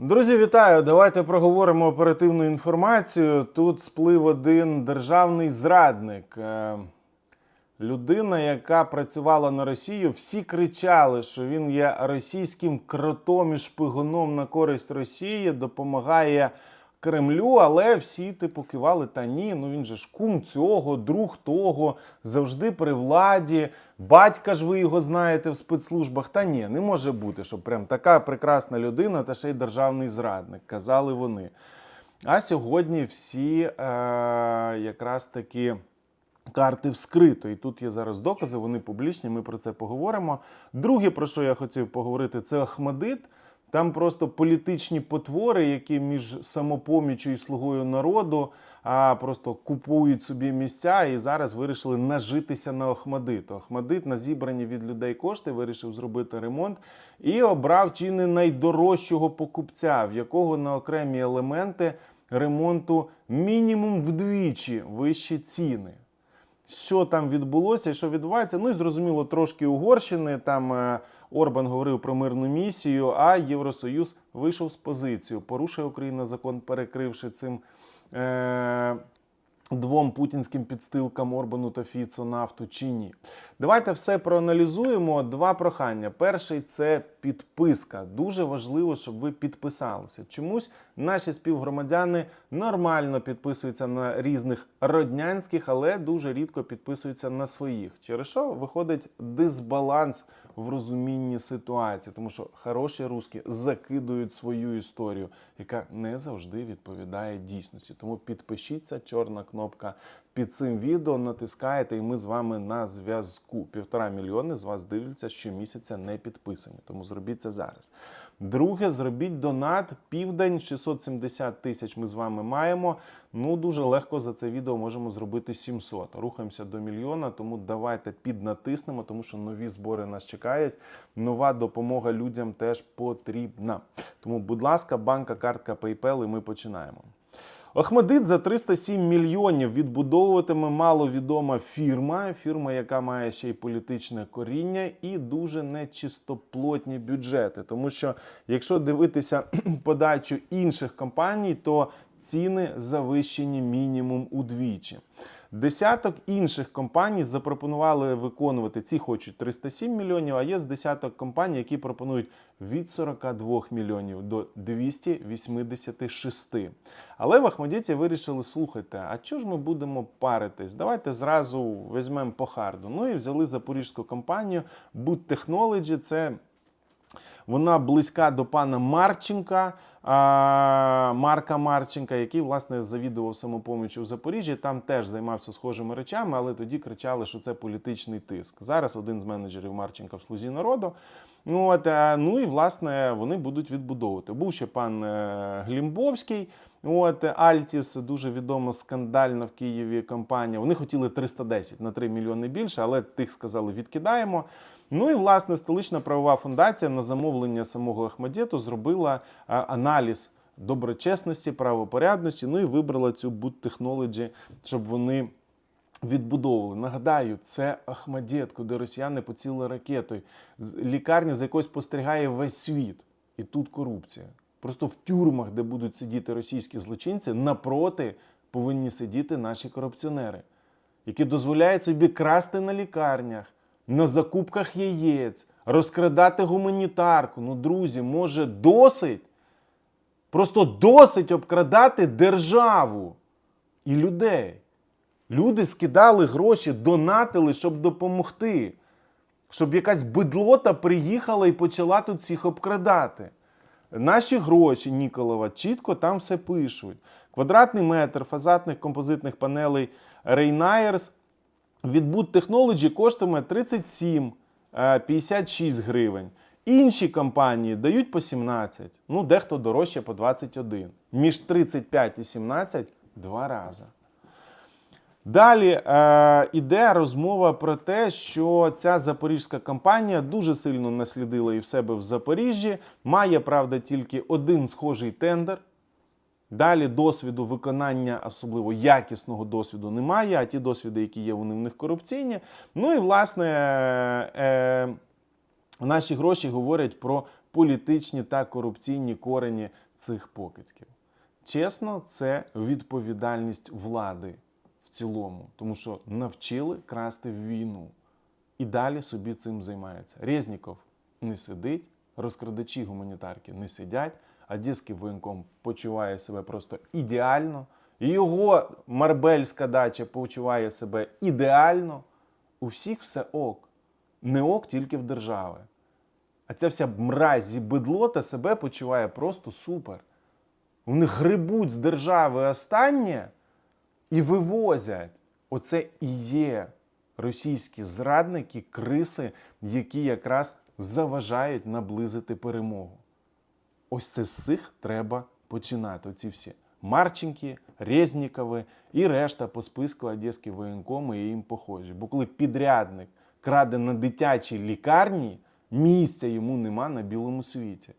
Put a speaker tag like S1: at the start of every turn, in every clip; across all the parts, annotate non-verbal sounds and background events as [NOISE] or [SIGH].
S1: Друзі, вітаю! Давайте проговоримо оперативну інформацію. Тут сплив один державний зрадник. Е, Людина, яка працювала на Росію, всі кричали, що він є російським кротом і шпигуном на користь Росії, допомагає Кремлю, але всі типу кивали, та ні, ну він же ж кум цього, друг того, завжди при владі. Батька ж ви його знаєте в спецслужбах. Та ні, не може бути, що прям така прекрасна людина та ще й державний зрадник, казали вони. А сьогодні всі е, якраз таки карти вскрито. І тут є зараз докази, вони публічні, ми про це поговоримо. Друге, про що я хотів поговорити, це Ахмадит. Там просто політичні потвори, які між самопомічю і слугою народу а, просто купують собі місця і зараз вирішили нажитися на Охмадиту. Охмадит на зібрані від людей кошти вирішив зробити ремонт і обрав чи не найдорожчого покупця, в якого на окремі елементи ремонту мінімум вдвічі вищі ціни що там відбулося що відбувається. Ну і зрозуміло, трошки Угорщини. Там е, Орбан говорив про мирну місію, а Євросоюз вийшов з позицію. Порушує Україна закон, перекривши цим. Е- Двом путінським підстилкам Орбану та Фіцу нафту чи ні. Давайте все проаналізуємо. Два прохання. Перший це підписка. Дуже важливо, щоб ви підписалися. Чомусь наші співгромадяни нормально підписуються на різних роднянських, але дуже рідко підписуються на своїх. Через що виходить дисбаланс в розумінні ситуації, тому що хороші русські закидують свою історію, яка не завжди відповідає дійсності. Тому підпишіться, чорна кнопка під цим відео, натискаєте, і ми з вами на зв'язку. Півтора мільйони з вас дивляться щомісяця не підписані. Тому зробіть це зараз. Друге, зробіть донат. Південь 670 тисяч ми з вами маємо. Ну дуже легко за це відео можемо зробити 700. Рухаємося до мільйона, тому давайте піднатиснемо, тому що нові збори нас чекають. Нова допомога людям теж потрібна. Тому, будь ласка, банка, картка PayPal, і ми починаємо. Охмадит за 307 мільйонів відбудовуватиме маловідома фірма, фірма, яка має ще й політичне коріння і дуже нечистоплотні бюджети. Тому що, якщо дивитися [CLEARS THROAT] подачу інших компаній, то ціни завищені мінімум удвічі. Десяток інших компаній запропонували виконувати. Ці хочуть 307 мільйонів, а є з десяток компаній, які пропонують від 42 мільйонів до 286. Але в вирішили слухайте, а чого ж ми будемо паритись? Давайте зразу візьмемо по харду. Ну і взяли запорізьку компанію Boot Technology. Це вона близька до пана Марченка, Марка Марченка, який власне завідував самопомічю в Запоріжжі. Там теж займався схожими речами, але тоді кричали, що це політичний тиск. Зараз один з менеджерів Марченка в слузі народу. Ну от е, ну і власне вони будуть відбудовувати. Був ще пан е, Глімбовський. От Альтіс дуже відома скандальна в Києві компанія. Вони хотіли 310 на 3 мільйони більше, але тих сказали відкидаємо. Ну і власне столична правова фундація на замовлення самого Ахмадєту зробила аналіз доброчесності, правопорядності. Ну і вибрала цю Boot Technology, щоб вони. Відбудовували. Нагадаю, це Ахмадєт, куди росіяни поцілили ракетою. Лікарня, за якою спостерігає весь світ. І тут корупція. Просто в тюрмах, де будуть сидіти російські злочинці, напроти повинні сидіти наші корупціонери, які дозволяють собі красти на лікарнях, на закупках яєць, розкрадати гуманітарку. Ну, друзі, може, досить? Просто досить обкрадати державу і людей. Люди скидали гроші, донатили, щоб допомогти. Щоб якась бидлота приїхала і почала тут всіх обкрадати. Наші гроші Ніколова чітко там все пишуть. Квадратний метр фазатних композитних панелей Rainiers від Boot Technology коштує 37 е, 56 гривень. Інші компанії дають по 17, ну дехто дорожче по 21. Між 35 і 17 два рази. Далі е, іде розмова про те, що ця запорізька компанія дуже сильно наслідила і в себе в Запоріжжі. Має, правда, тільки один схожий тендер. Далі досвіду виконання, особливо якісного досвіду, немає, а ті досвіди, які є, вони в них корупційні. Ну і власне е, наші гроші говорять про політичні та корупційні корені цих покидьків. Чесно, це відповідальність влади в цілому, тому що навчили красти в війну і далі собі цим займається. Резніков не сидить, розкрадачі гуманітарки не сидять, Одеський воєнком почуває себе просто ідеально. Його марбельська дача почуває себе ідеально. У всіх все ок. Не ок тільки в держави. А ця вся мразь і бидлота себе почуває просто супер. Вони грибуть з держави останнє і вивозять. Оце і є російські зрадники, криси, які якраз заважають наблизити перемогу. Ось це з цих треба починати. Оці всі Марченки, Резнікови і решта по списку Одеські воєнкоми і їм похожі. Бо коли підрядник краде на дитячій лікарні, місця йому нема на білому світі.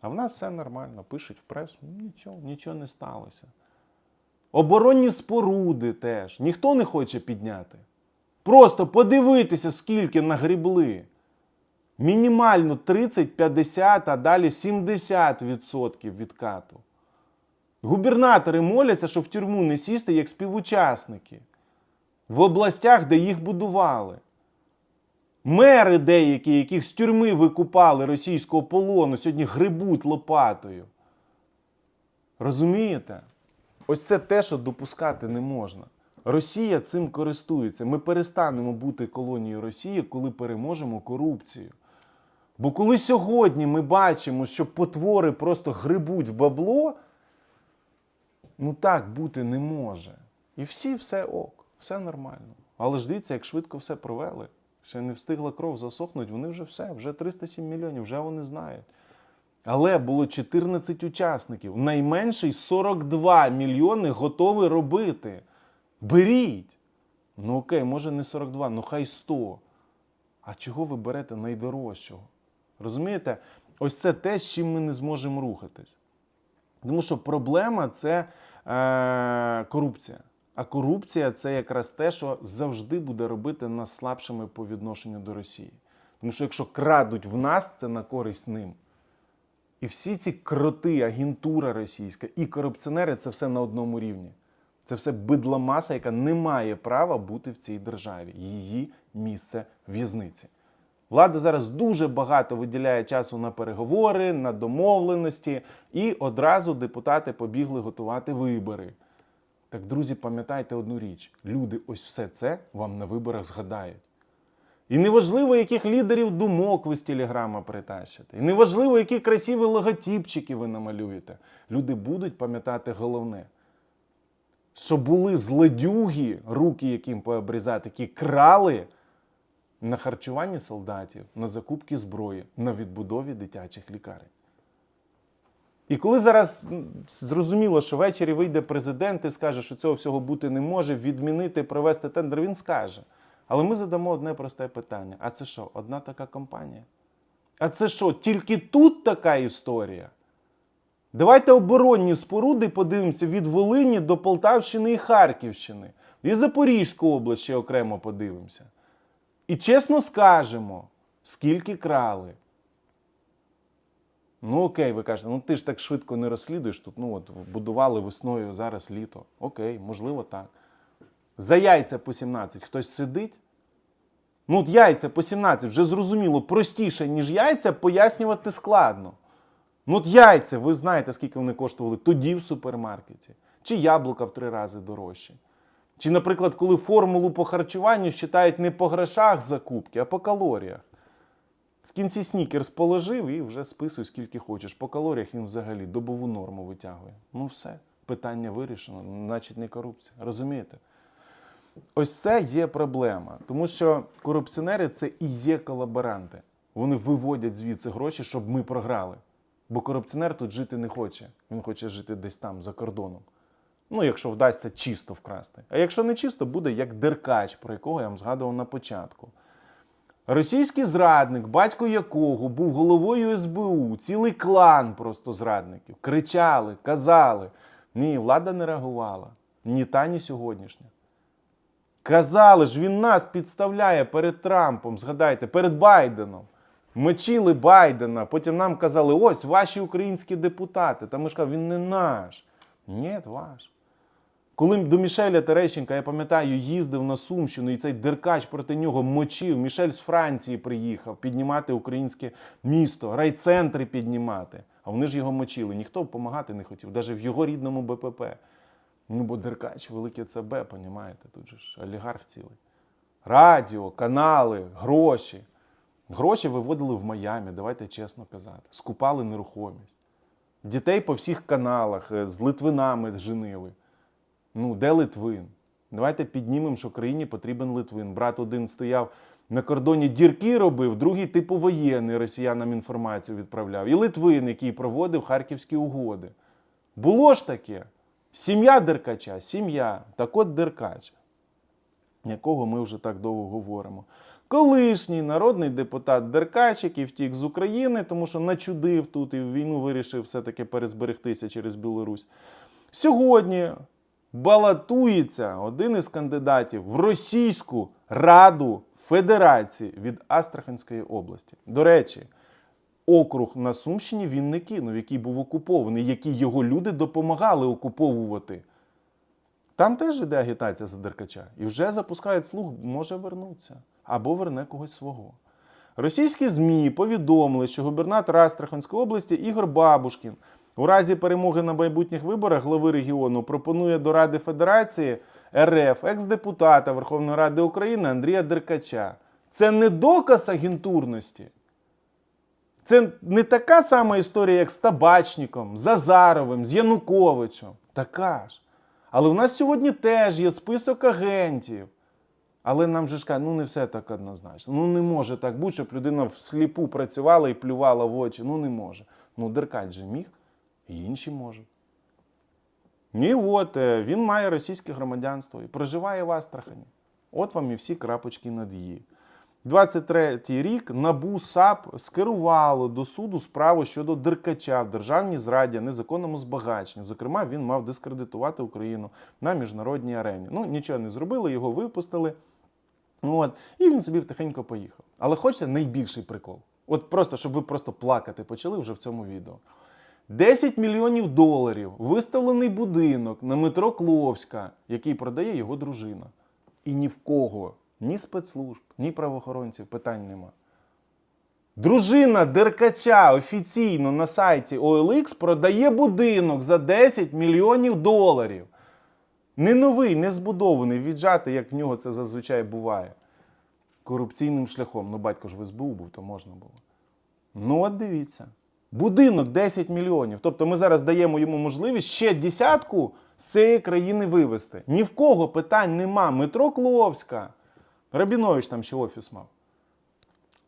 S1: А в нас все нормально, пишуть в пресу, «Ну, нічого, нічого не сталося. Оборонні споруди теж ніхто не хоче підняти. Просто подивитися, скільки нагрібли. Мінімально 30-50, а далі 70% відкату. Губернатори моляться, що в тюрму не сісти як співучасники в областях, де їх будували. Мери деякі, яких з тюрми викупали російського полону, сьогодні грибуть лопатою. Розумієте? Ось це те, що допускати не можна. Росія цим користується. Ми перестанемо бути колонією Росії, коли переможемо корупцію. Бо коли сьогодні ми бачимо, що потвори просто грибуть в бабло, ну так бути не може. І всі все ок, все нормально. Але ж дивіться, як швидко все провели. Ще не встигла кров засохнути, вони вже все, вже 307 мільйонів, вже вони знають. Але було 14 учасників. Найменший 42 мільйони готові робити. Беріть. Ну окей, може не 42, ну хай 100. А чого ви берете найдорожчого? Розумієте? Ось це те, з чим ми не зможемо рухатись. Тому що проблема це е, корупція. А корупція це якраз те, що завжди буде робити нас слабшими по відношенню до Росії. Тому що якщо крадуть в нас, це на користь ним. І всі ці кроти, агентура російська і корупціонери це все на одному рівні. Це все бидла маса, яка не має права бути в цій державі. Її місце в'язниці. Влада зараз дуже багато виділяє часу на переговори, на домовленості, і одразу депутати побігли готувати вибори. Так, друзі, пам'ятайте одну річ: люди ось все це вам на виборах згадають. І неважливо, яких лідерів думок ви з телеграма притащите. І неважливо, які красиві логотипчики ви намалюєте. Люди будуть пам'ятати головне, що були злодюги, руки яким пообрізати, які крали на харчуванні солдатів, на закупки зброї, на відбудові дитячих лікарень. І коли зараз зрозуміло, що ввечері вийде президент і скаже, що цього всього бути не може, відмінити, провести тендер, він скаже. Але ми задамо одне просте питання: а це що, одна така компанія? А це що, тільки тут така історія? Давайте оборонні споруди подивимося від Волині до Полтавщини і Харківщини. І Запорізьку область ще окремо подивимося. І чесно скажемо, скільки крали. Ну, окей, ви кажете, ну ти ж так швидко не розслідуєш тут. Ну от будували весною зараз літо. Окей, можливо, так. За яйця по 17 хтось сидить. Ну, от яйця по 17 вже зрозуміло простіше, ніж яйця, пояснювати складно. Ну, от яйця, ви знаєте, скільки вони коштували тоді в супермаркеті. Чи яблука в три рази дорожчі. Чи, наприклад, коли формулу по харчуванню считають не по грошах закупки, а по калоріях. В кінці снікерс положив і вже списуй скільки хочеш. По калоріях він взагалі добову норму витягує. Ну все, питання вирішено, значить не корупція. Розумієте? Ось це є проблема, тому що корупціонери це і є колаборанти. Вони виводять звідси гроші, щоб ми програли. Бо корупціонер тут жити не хоче. Він хоче жити десь там, за кордоном. Ну, якщо вдасться чисто вкрасти. А якщо не чисто, буде як деркач, про якого я вам згадував на початку. Російський зрадник, батько якого був головою СБУ, цілий клан просто зрадників, кричали, казали. Ні, влада не реагувала. Ні та, ні сьогоднішня. Казали ж, він нас підставляє перед Трампом, згадайте, перед Байденом. Мочили Байдена, потім нам казали, ось ваші українські депутати. Та ми ж кажемо, він не наш. Ні, ваш. Коли до Мішеля Терещенка, я пам'ятаю, їздив на Сумщину, і цей деркач проти нього мочив. Мішель з Франції приїхав піднімати українське місто, райцентри піднімати. А вони ж його мочили. Ніхто допомагати не хотів, навіть в його рідному БПП. Ну, бо деркач, велике ЦБ, понімаєте, тут же ж олігарх цілий. Радіо, канали, гроші. Гроші виводили в Майамі, давайте чесно казати. Скупали нерухомість. Дітей по всіх каналах е, з Литвинами женили. Ну, де Литвин? Давайте піднімемо, що країні потрібен Литвин. Брат один стояв на кордоні дірки робив, другий типу воєнний росіянам інформацію відправляв. І Литвин, який проводив харківські угоди. Було ж таке. Сім'я Деркача, сім'я. Так от Деркач, якого ми вже так довго говоримо. Колишній народний депутат Деркач, який втік з України, тому що начудив тут і в війну вирішив все-таки перезберегтися через Білорусь. Сьогодні балотується один із кандидатів в Російську Раду Федерації від Астраханської області. До речі, округ на Сумщині він не кинув, який був окупований, який його люди допомагали окуповувати. Там теж іде агітація за Деркача. І вже запускають слух, може вернутися або верне когось свого. Російські ЗМІ повідомили, що губернатор Астраханської області Ігор Бабушкін у разі перемоги на майбутніх виборах глави регіону пропонує до Ради Федерації РФ екс-депутата Верховної Ради України Андрія Деркача. Це не доказ агентурності. Це не така сама історія, як з Табачником, з Азаровим, з Януковичем. Така ж. Але в нас сьогодні теж є список агентів. Але нам же ж кажуть, ну не все так однозначно. Ну не може так бути, щоб людина всліпу працювала і плювала в очі. Ну не може. Ну Деркач же міг, і інші можуть. І от е, він має російське громадянство і проживає в Астрахані. От вам і всі крапочки над «і». 23-й рік НАБУ САП скерувало до суду справу щодо Деркача в державній зраді, незаконному збагаченні. Зокрема, він мав дискредитувати Україну на міжнародній арені. Ну, нічого не зробили, його випустили. От, і він собі тихенько поїхав. Але хочете найбільший прикол? От просто, щоб ви просто плакати почали вже в цьому відео. 10 мільйонів доларів виставлений будинок на метро Кловська, який продає його дружина. І ні в кого, ні спецслужб, ні правоохоронців питань нема. Дружина Деркача офіційно на сайті OLX продає будинок за 10 мільйонів доларів. Не новий, не збудований, віджатий, як в нього це зазвичай буває. Корупційним шляхом. Ну, батько ж в СБУ був, то можна було. Ну, от дивіться. Будинок 10 мільйонів. Тобто ми зараз даємо йому можливість ще десятку з цієї країни вивезти. Ні в кого питань нема. Метро Кловська. Рабінович там ще офіс мав.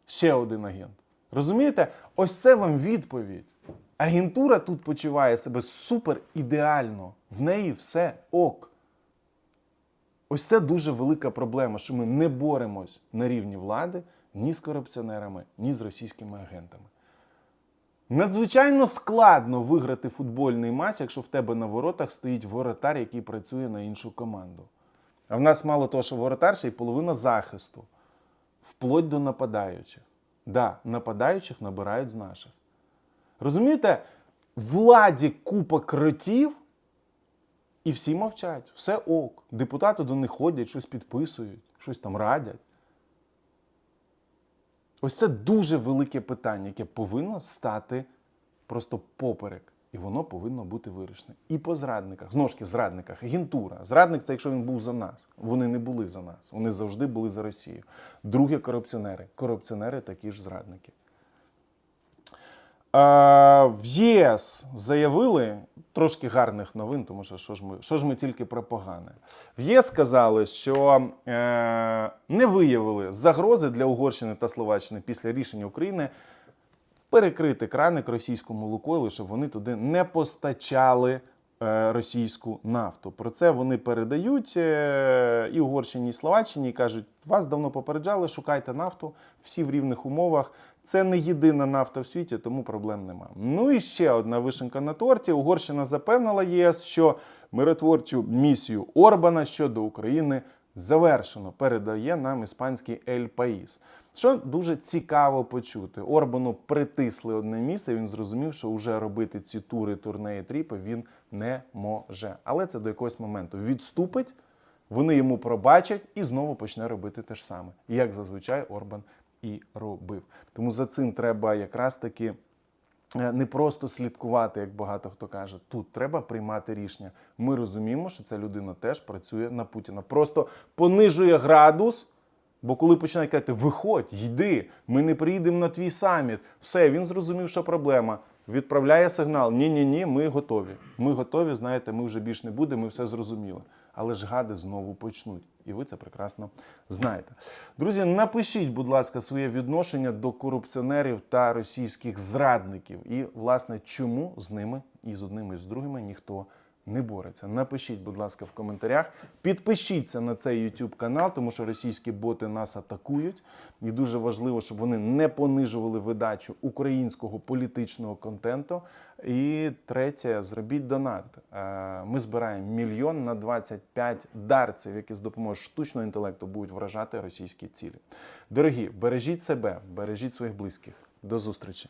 S1: Ще один агент. Розумієте? Ось це вам відповідь. Агентура тут почуває себе супер ідеально. В неї все ок. Ось це дуже велика проблема, що ми не боремось на рівні влади ні з корупціонерами, ні з російськими агентами. Надзвичайно складно виграти футбольний матч, якщо в тебе на воротах стоїть воротар, який працює на іншу команду. А в нас мало того, що воротар ще й половина захисту, вплоть до нападаючих. Да, нападаючих набирають з наших. Розумієте, владі купа кротів, і всі мовчать. Все ок. Депутати до них ходять, щось підписують, щось там радять. Ось це дуже велике питання, яке повинно стати просто поперек. І воно повинно бути вирішене. І по зрадниках, знову ж таки, зрадниках, агентура. Зрадник це якщо він був за нас. Вони не були за нас. Вони завжди були за Росію. Друге корупціонери. Корупціонери такі ж зрадники. В ЄС заявили трошки гарних новин, тому що що ж ми, що ж ми тільки про погане. В ЄС сказали, що е, не виявили загрози для Угорщини та Словаччини після рішення України перекрити краник російському Лукойлу, щоб вони туди не постачали російську нафту. Про це вони передають е, і Угорщині, і Словаччині і кажуть: вас давно попереджали, шукайте нафту, всі в рівних умовах. Це не єдина нафта в світі, тому проблем нема. Ну і ще одна вишенка на торті. Угорщина запевнила ЄС, що миротворчу місію Орбана щодо України завершено, передає нам іспанський Ель Паїс. Що дуже цікаво почути. Орбану притисли одне місце. Він зрозумів, що вже робити ці тури, турнеї, тріпи він не може. Але це до якогось моменту відступить, вони йому пробачать і знову почне робити те ж саме, як зазвичай Орбан і робив. Тому за цим треба якраз таки не просто слідкувати, як багато хто каже. Тут треба приймати рішення. Ми розуміємо, що ця людина теж працює на Путіна. Просто понижує градус. Бо коли починають казати, виходь, йди, ми не приїдемо на твій саміт, все, він зрозумів, що проблема. Відправляє сигнал: ні, ні, ні, ми готові. Ми готові, знаєте, ми вже більш не будемо, ми все зрозуміли. Але ж гади знову почнуть. І ви це прекрасно знаєте. Друзі, напишіть, будь ласка, своє відношення до корупціонерів та російських зрадників. І, власне, чому з ними і з одними, і з другими ніхто не бореться. Напишіть, будь ласка, в коментарях. Підпишіться на цей YouTube канал, тому що російські боти нас атакують. І дуже важливо, щоб вони не понижували видачу українського політичного контенту. І третє, зробіть донат. Е, Ми збираємо мільйон на 25 дарців, які з допомогою штучного інтелекту будуть вражати російські цілі. Дорогі, бережіть себе, бережіть своїх близьких. До зустрічі!